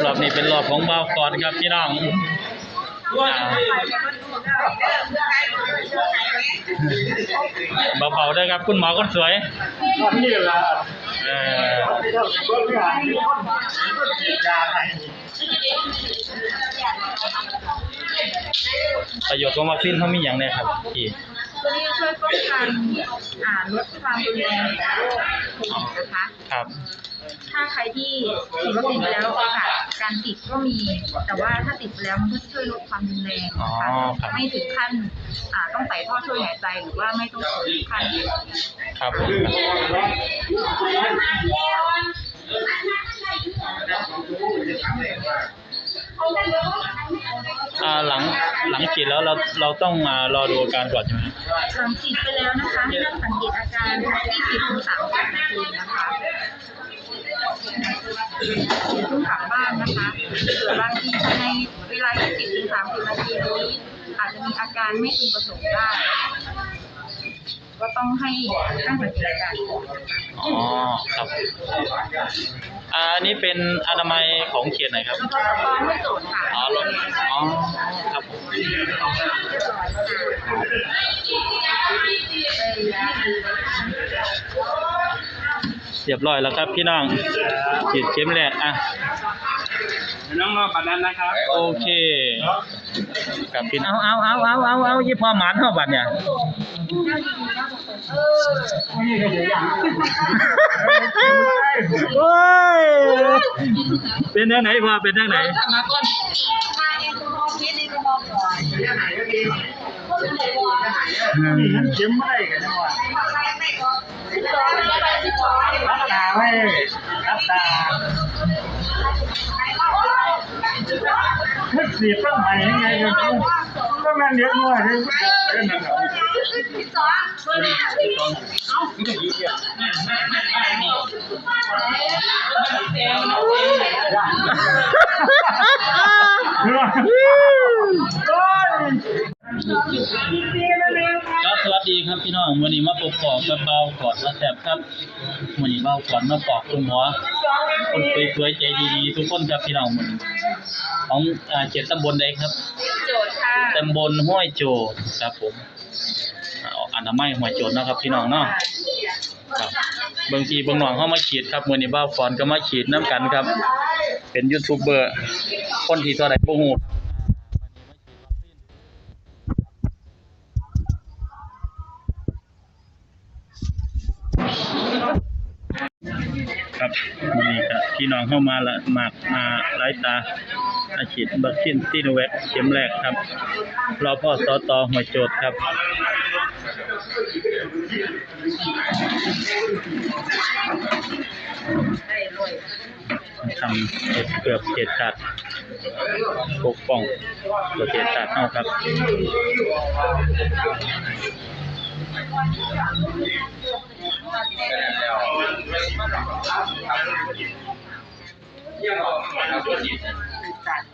ครับรอบนี้เป็นรอบของเบาวก่อนครับพี่น้องอ่าเบาๆด้วยครับคุณหมอคนสวยนี่แหละเออที่เราเบิ่งหาที่คนคนฉีดยาให้ประโยชน์ของวัคซีนเขามีอย่างไรครับพี่ตัวนี้ช่วยป้องกันอ่าลดความรุนแรงของโรคโควิดนะคะครับ ถ้าใครที่ฉีดวัคซีนไปแล้วโอกาสการติดก็มี แต่ว่าถ้าติดไปแล้วมันก็ช่วยลดความรุนแรงนะคะอ๋อครับ ไม่ถึงขั้นอ่าต้องใส่ท่อช่วยหายใจหรือว่าไม่ต้องถึงขั้น ครับผม อ่าหลังหลังฉีดแล้วเราเราต้องมารอดูอาการก่อนใช่ไหมหลังฉีดไปแล้วนะคะให้เราสังเกตอาการที่สิบถึงสามสิบนาทีนะคะ อย่าเพิ่งกลับบ้านนะคะเผื่อบางทีภายในเวลาที่สิบถึงสามสิบนาทีนี้อาจจะมีอาการไม่พึงประสงค์ได้ ก็ต้องให้ตั้งสังเกตอาการก่อนอ๋อครับอ่าอันนี้เป็นอนามัยของเขตไหนครับแล้วก็ตอนไม่โจทย์ค่ะอ๋อรถอ๋อครับผมเรียบร้อยแล้วค รับพี่น้องฉีดเข็มแรกอะน้องรอบัตรนั้นนะครับ โอเคกับพี่เอาเอาเอาเอาเอาเอายี่พอหมานเท่าบัดเนี่ยนี่ก็อยู่อย่างโอ้ยเป็นทางไหนพอเป็นทางไหนมาก่อนมาแอลกอฮอล์เทสแอลกอฮอล์ก่อนจะหายก็ดีพ่นอะไรวะอืมมันเข็มไม่ได้กันจังหวะ รับตาไว้รับตาถ้าสีต้องไหนยังไงกันก็แม่เลี้ยงวัวเลยเล่นนะครับครับ สวัสดีครับพี่น้องวันนี้มาปกปอกกับเบากอดและแสบครับวันนี้เบากอดมาปอกคุณหมอคนสวยๆใจดีๆทุกคนครับพี่น้องมันของอ่าเขตตำบลใดครับโจทย์ค่ะตำบลห้วยโจดครับผมอ่าออกอนามัยห้วยโจดเนาะครับ พี่น้องเนาะครับบางทีบางหน่องเข้ามาฉีดครับมื้อนี้บ้าวฟอนก็มาฉีดน้ำกันครับ เป็นยูทูบเบอร์คนที่เท่าไหร่ บ่ฮู้ครับมื้อนี้ก็พี่น้องเข้ามาละมากมาหลายตา อาฉีดวัคซีนซีโนแวคเข็มแรกครับรอพ่อสอตอหัวโจดครับทำเกือบเขตชาติปกป้องประเทศชาติเฮาครับ 你是最大